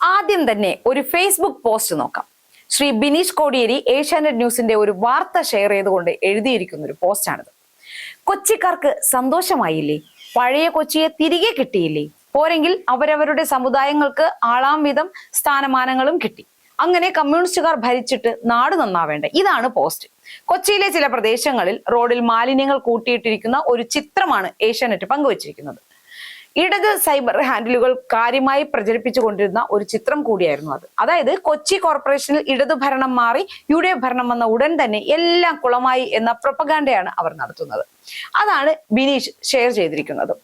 ആദ്യം തന്നെ ഒരു ഫേസ്ബുക്ക് പോസ്റ്റ് നോക്കാം. ശ്രീ ബിനീഷ് കോടിയേരി ഏഷ്യാനെറ്റ് ന്യൂസിന്റെ ഒരു വാർത്ത ഷെയർ ചെയ്തുകൊണ്ട് എഴുതിയിരിക്കുന്ന ഒരു പോസ്റ്റാണിത് കൊച്ചിക്കാർക്ക് സന്തോഷമായില്ലേ? പഴയ കൊച്ചിയെ തിരികെ കിട്ടിയില്ലേ? പോരെങ്കിൽ അവരവരുടെ സമുദായങ്ങൾക്ക് ആളാം വിധം സ്ഥാനമാനങ്ങളും കിട്ടി. അങ്ങനെ കമ്മ്യൂണിസ്റ്റുകാർ ഭരിച്ചിട്ട് നാട് നന്നാവേണ്ട. ഇതാണ് പോസ്റ്റ് കൊച്ചിയിലെ ചില പ്രദേശങ്ങളിൽ റോഡിൽ മാലിന്യങ്ങൾ കൂട്ടിയിട്ടിരിക്കുന്ന ഒരു ചിത്രമാണ് ഏഷ്യാനെറ്റ് പങ്കുവച്ചിരിക്കുന്നത്. ഇടത് സൈബർ ഹാൻഡിലുകൾ കാര്യമായി പ്രചരിപ്പിച്ചു കൊണ്ടിരുന്ന ഒരു ചിത്രം കൂടിയായിരുന്നു അത്. അതായത് കൊച്ചി കോർപ്പറേഷനിൽ ഇടതു ഭരണം മാറി യു ഡി എഫ് ഭരണം വന്ന ഉടൻ തന്നെ എല്ലാം കുളമായി എന്ന പ്രൊപ്പഗാൻഡയാണ് അവർ നടത്തുന്നത്. അതാണ് ബിനീഷ് ഷെയർ ചെയ്തിരിക്കുന്നത്.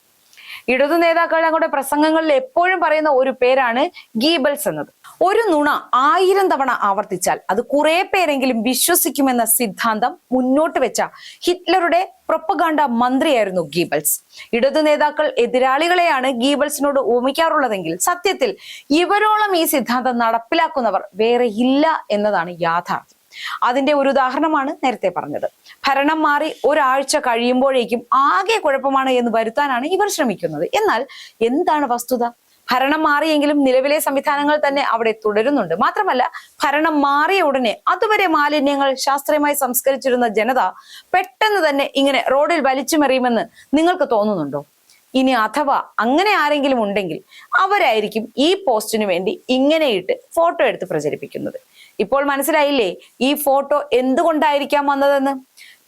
ഇടതു നേതാക്കൾ അങ്ങോട്ട് പ്രസംഗങ്ങളിൽ എപ്പോഴും പറയുന്ന ഒരു പേരാണ് ഗീബൽസ് എന്നത്. ഒരു നുണ ആയിരം തവണ ആവർത്തിച്ചാൽ അത് കുറെ പേരെങ്കിലും വിശ്വസിക്കുമെന്ന സിദ്ധാന്തം മുന്നോട്ട് വെച്ച ഹിറ്റ്ലറുടെ പ്രൊപ്പഗാണ്ട മന്ത്രിയായിരുന്നു ഗീബൽസ്. ഇടതു നേതാക്കൾ എതിരാളികളെയാണ് ഗീബൽസിനോട് ഓമിക്കാറുള്ളതെങ്കിൽ സത്യത്തിൽ ഇവരോളം ഈ സിദ്ധാന്തം നടപ്പിലാക്കുന്നവർ വേറെ ഇല്ല എന്നതാണ് യാഥാർത്ഥ്യം. അതിന്റെ ഒരു ഉദാഹരണമാണ് നേരത്തെ പറഞ്ഞത്. ഭരണം മാറി ഒരാഴ്ച കഴിയുമ്പോഴേക്കും ആകെ കുഴപ്പമാണ് എന്ന് വരുത്താനാണ് ഇവർ ശ്രമിക്കുന്നത്. എന്നാൽ എന്താണ് വസ്തുത? ഭരണം മാറിയെങ്കിലും നിലവിലെ സംവിധാനങ്ങൾ തന്നെ അവിടെ തുടരുന്നുണ്ട്. മാത്രമല്ല ഭരണം മാറിയ ഉടനെ അതുവരെ മാലിന്യങ്ങൾ ശാസ്ത്രീയമായി സംസ്കരിച്ചിരുന്ന ജനത പെട്ടെന്ന് തന്നെ ഇങ്ങനെ റോഡിൽ വലിച്ചുമെറിയുമെന്ന് നിങ്ങൾക്ക് തോന്നുന്നുണ്ടോ? ഇനി അഥവാ അങ്ങനെ ആരെങ്കിലും ഉണ്ടെങ്കിൽ അവരായിരിക്കും ഈ പോസ്റ്റിനു വേണ്ടി ഇങ്ങനെയിട്ട് ഫോട്ടോ എടുത്ത് പ്രചരിപ്പിക്കുന്നത്. ഇപ്പോൾ മനസ്സിലായില്ലേ? ഈ ഫോട്ടോ എന്തുകൊണ്ടായിരിക്കാം വന്നതെന്ന്?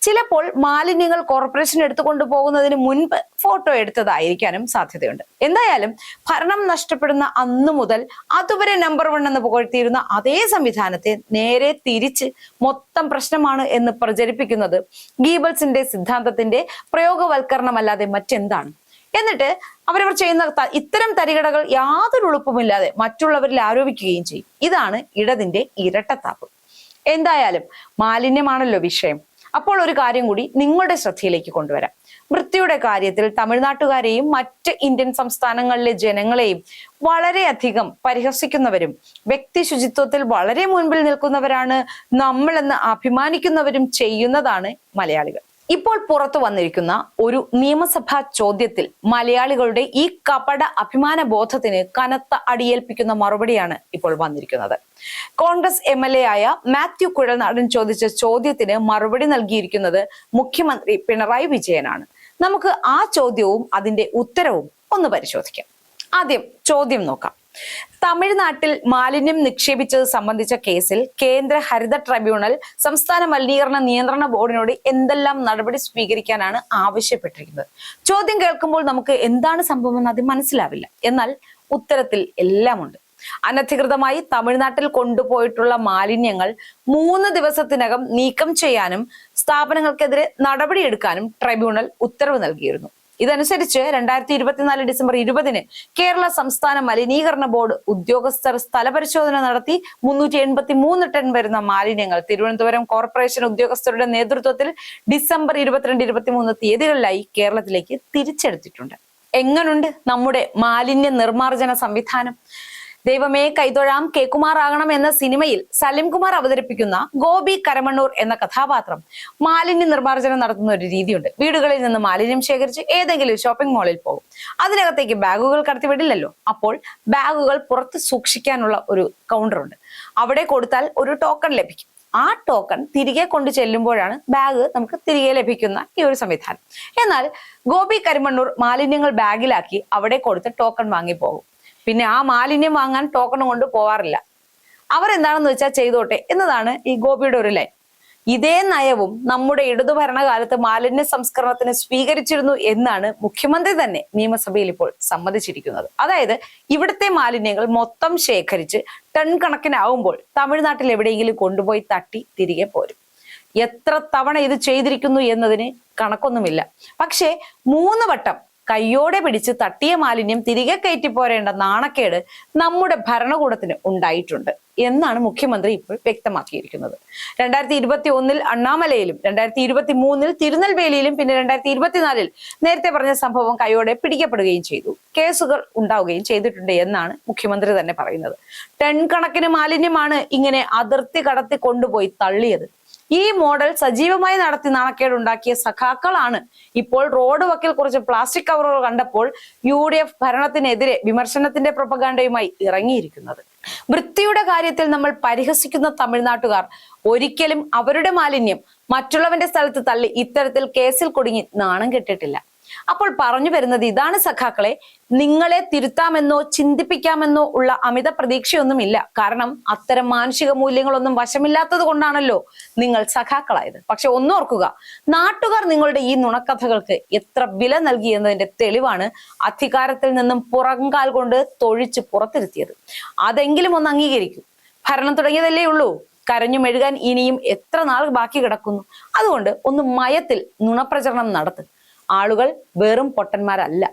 ചിലപ്പോൾ മാലിന്യങ്ങൾ കോർപ്പറേഷൻ എടുത്തുകൊണ്ട് പോകുന്നതിന് മുൻപ് ഫോട്ടോ എടുത്തതായിരിക്കാനും സാധ്യതയുണ്ട്. എന്തായാലും ഭരണം നഷ്ടപ്പെടുന്ന അന്നു മുതൽ അതുവരെ നമ്പർ വൺ എന്ന് പുകഴ്ത്തിയിരുന്ന അതേ സംവിധാനത്തെ നേരെ തിരിച്ച് മൊത്തം പ്രശ്നമാണ് എന്ന് പ്രചരിപ്പിക്കുന്നത് ഗീബൽസിന്റെ സിദ്ധാന്തത്തിന്റെ പ്രയോഗവൽക്കരണമല്ലാതെ മറ്റെന്താണ്? എന്നിട്ട് അവരവർ ചെയ്യുന്ന ഇത്തരം തരികടകൾ യാതൊരു എളുപ്പമില്ലാതെ മറ്റുള്ളവരിൽ ആരോപിക്കുകയും ചെയ്യും. ഇതാണ് ഇടതിന്റെ ഇരട്ടത്താപ്പ്. എന്തായാലും മാലിന്യമാണല്ലോ വിഷയം. അപ്പോൾ ഒരു കാര്യം കൂടി നിങ്ങളുടെ ശ്രദ്ധയിലേക്ക് കൊണ്ടുവരാം. വൃത്തിയുടെ കാര്യത്തിൽ തമിഴ്നാട്ടുകാരെയും മറ്റ് ഇന്ത്യൻ സംസ്ഥാനങ്ങളിലെ ജനങ്ങളെയും വളരെയധികം പരിഹസിക്കുന്നവരും വ്യക്തി ശുചിത്വത്തിൽ വളരെ മുൻപിൽ നിൽക്കുന്നവരാണ് നമ്മളെന്ന് അഭിമാനിക്കുന്നവരും ചെയ്യുന്നതാണ് മലയാളികൾ. ഇപ്പോൾ പുറത്തു വന്നിരിക്കുന്ന ഒരു നിയമസഭാ ചോദ്യത്തിൽ മലയാളികളുടെ ഈ കപട അഭിമാന ബോധത്തിന് കനത്ത അടിയേൽപ്പിക്കുന്ന മറുപടിയാണ് ഇപ്പോൾ വന്നിരിക്കുന്നത്. കോൺഗ്രസ് എം എൽ എ ആയ മാത്യു കുഴൽനാടൻ ചോദിച്ച ചോദ്യത്തിന് മറുപടി നൽകിയിരിക്കുന്നത് മുഖ്യമന്ത്രി പിണറായി വിജയനാണ്. നമുക്ക് ആ ചോദ്യവും അതിന്റെ ഉത്തരവും ഒന്ന് പരിശോധിക്കാം. ആദ്യം ചോദ്യം നോക്കാം. തമിഴ്നാട്ടിൽ മാലിന്യം നിക്ഷേപിച്ചത് സംബന്ധിച്ച കേസിൽ കേന്ദ്ര ഹരിത ട്രൈബ്യൂണൽ സംസ്ഥാന മലിനീകരണ നിയന്ത്രണ ബോർഡിനോട് എന്തെല്ലാം നടപടി സ്വീകരിക്കാനാണ് ആവശ്യപ്പെട്ടിരിക്കുന്നത്. ചോദ്യം കേൾക്കുമ്പോൾ നമുക്ക് എന്താണ് സംഭവം അത് മനസ്സിലാവില്ല. എന്നാൽ ഉത്തരത്തിൽ എല്ലാമുണ്ട്. അനധികൃതമായി തമിഴ്നാട്ടിൽ കൊണ്ടുപോയിട്ടുള്ള മാലിന്യങ്ങൾ മൂന്ന് ദിവസത്തിനകം നീക്കം ചെയ്യാനും സ്ഥാപനങ്ങൾക്കെതിരെ നടപടിയെടുക്കാനും ട്രൈബ്യൂണൽ ഉത്തരവ് നൽകിയിരുന്നു. ഇതനുസരിച്ച് രണ്ടായിരത്തി ഇരുപത്തിനാല് ഡിസംബർ ഇരുപതിന് കേരള സംസ്ഥാന മലിനീകരണ ബോർഡ് ഉദ്യോഗസ്ഥർ സ്ഥലപരിശോധന നടത്തി മുന്നൂറ്റി എൺപത്തി മൂന്ന് ടൺ വരുന്ന മാലിന്യങ്ങൾ. തിരുവനന്തപുരം കോർപ്പറേഷൻ ഉദ്യോഗസ്ഥരുടെ നേതൃത്വത്തിൽ ഡിസംബർ ഇരുപത്തിരണ്ട് ഇരുപത്തിമൂന്ന് തീയതികളിലായി കേരളത്തിലേക്ക് തിരിച്ചെടുത്തിട്ടുണ്ട്. എങ്ങനുണ്ട് നമ്മുടെ മാലിന്യ നിർമ്മാർജന സംവിധാനം? ദൈവമേ കൈതൊഴാം കേക്കുമാറാകണം എന്ന സിനിമയിൽ സലിം കുമാർ അവതരിപ്പിക്കുന്ന ഗോപി കരമണ്ണൂർ എന്ന കഥാപാത്രം മാലിന്യ നിർമ്മാർജനം നടത്തുന്ന ഒരു രീതിയുണ്ട്. വീടുകളിൽ നിന്ന് മാലിന്യം ശേഖരിച്ച് ഏതെങ്കിലും ഷോപ്പിംഗ് മാളിൽ പോകും. അതിനകത്തേക്ക് ബാഗുകൾ കടത്തിവിടില്ലല്ലോ. അപ്പോൾ ബാഗുകൾ പുറത്ത് സൂക്ഷിക്കാനുള്ള ഒരു കൗണ്ടറുണ്ട് അവിടെ കൊടുത്താൽ ഒരു ടോക്കൺ ലഭിക്കും. ആ ടോക്കൺ തിരികെ കൊണ്ടു ചെല്ലുമ്പോഴാണ് ബാഗ് നമുക്ക് തിരികെ ലഭിക്കുന്ന ഈ ഒരു സംവിധാനം. എന്നാൽ ഗോപി കരിമണ്ണൂർ മാലിന്യങ്ങൾ ബാഗിലാക്കി അവിടെ കൊടുത്ത് ടോക്കൺ വാങ്ങി പോകും. പിന്നെ ആ മാലിന്യം വാങ്ങാൻ ടോക്കൺ കൊണ്ട് പോവാറില്ല. അവർ എന്താണെന്ന് വെച്ചാൽ ചെയ്തോട്ടെ എന്നതാണ് ഈ ഗോപിയുടെ ഒരു ലൈൻ ഇതേ നയവും നമ്മുടെ ഇടതു ഭരണകാലത്ത് മാലിന്യ സംസ്കരണത്തിന് സ്വീകരിച്ചിരുന്നു എന്നാണ് മുഖ്യമന്ത്രി തന്നെ നിയമസഭയിൽ ഇപ്പോൾ സമ്മതിച്ചിരിക്കുന്നത്. അതായത് ഇവിടുത്തെ മാലിന്യങ്ങൾ മൊത്തം ശേഖരിച്ച് ടൺ കണക്കിനാവുമ്പോൾ തമിഴ്നാട്ടിൽ എവിടെയെങ്കിലും കൊണ്ടുപോയി തട്ടി തിരികെ പോരും. എത്ര തവണ ഇത് ചെയ്തിരിക്കുന്നു എന്നതിന് കണക്കൊന്നുമില്ല. പക്ഷേ മൂന്ന് വട്ടം കയ്യോടെ പിടിച്ച് തട്ടിയ മാലിന്യം തിരികെ കയറ്റി പോരേണ്ട നാണക്കേട് നമ്മുടെ ഭരണകൂടത്തിന് ഉണ്ടായിട്ടുണ്ട് എന്നാണ് മുഖ്യമന്ത്രി ഇപ്പോൾ വ്യക്തമാക്കിയിരിക്കുന്നത്. രണ്ടായിരത്തി ഇരുപത്തി ഒന്നിൽ അണ്ണാമലയിലും രണ്ടായിരത്തി ഇരുപത്തി മൂന്നിൽ തിരുനെൽവേലിയിലും പിന്നെ രണ്ടായിരത്തി ഇരുപത്തിനാലിൽ നേരത്തെ പറഞ്ഞ സംഭവം കൈയോടെ പിടിക്കപ്പെടുകയും ചെയ്തു. കേസുകൾ ഉണ്ടാവുകയും ചെയ്തിട്ടുണ്ട് എന്നാണ് മുഖ്യമന്ത്രി തന്നെ പറയുന്നത്. ടൺ കണക്കിന് മാലിന്യമാണ് ഇങ്ങനെ അതിർത്തി കടത്തി കൊണ്ടുപോയി തള്ളിയത്. ഈ മോഡൽ സജീവമായി നടത്തി നാണക്കേടുണ്ടാക്കിയ സഖാക്കളാണ്. ഇപ്പോൾ റോഡ് വക്കിൽ കുറച്ച് പ്ലാസ്റ്റിക് കവറുകൾ കണ്ടപ്പോൾ യു ഡി എഫ് ഭരണത്തിനെതിരെ വിമർശനത്തിന്റെ പ്രൊപ്പഗാണ്ടയുമായി ഇറങ്ങിയിരിക്കുന്നത്. വൃത്തിയുടെ കാര്യത്തിൽ നമ്മൾ പരിഹസിക്കുന്ന തമിഴ്നാട്ടുകാർ ഒരിക്കലും അവരുടെ മാലിന്യം മറ്റുള്ളവന്റെ സ്ഥലത്ത് തള്ളി ഇത്തരത്തിൽ കേസിൽ കുടുങ്ങി നാണം കെട്ടിട്ടില്ല. അപ്പോൾ പറഞ്ഞു വരുന്നത് ഇതാണ് സഖാക്കളെ നിങ്ങളെ തിരുത്താമെന്നോ ചിന്തിപ്പിക്കാമെന്നോ ഉള്ള അമിത പ്രതീക്ഷയൊന്നുമില്ല. കാരണം അത്തരം മാനുഷിക മൂല്യങ്ങളൊന്നും വശമില്ലാത്തത് കൊണ്ടാണല്ലോ നിങ്ങൾ സഖാക്കളായത്. പക്ഷെ ഒന്നോർക്കുക നാട്ടുകാർ നിങ്ങളുടെ ഈ നുണക്കഥകൾക്ക് എത്ര വില നൽകി എന്നതിന്റെ തെളിവാണ് അധികാരത്തിൽ നിന്നും പുറങ്കാൽ കൊണ്ട് തൊഴിച്ച് പുറത്തിരുത്തിയത്. അതെങ്കിലും ഒന്ന് അംഗീകരിക്കൂ. ഭരണം തുടങ്ങിയതല്ലേ ഉള്ളൂ. കരഞ്ഞു മെഴുകാൻ ഇനിയും എത്ര നാൾ ബാക്കി കിടക്കുന്നു? അതുകൊണ്ട് ഒന്ന് മയത്തിൽ നുണപ്രചരണം നടത്തും. ആളുകൾ വെറും പൊട്ടന്മാരല്ല.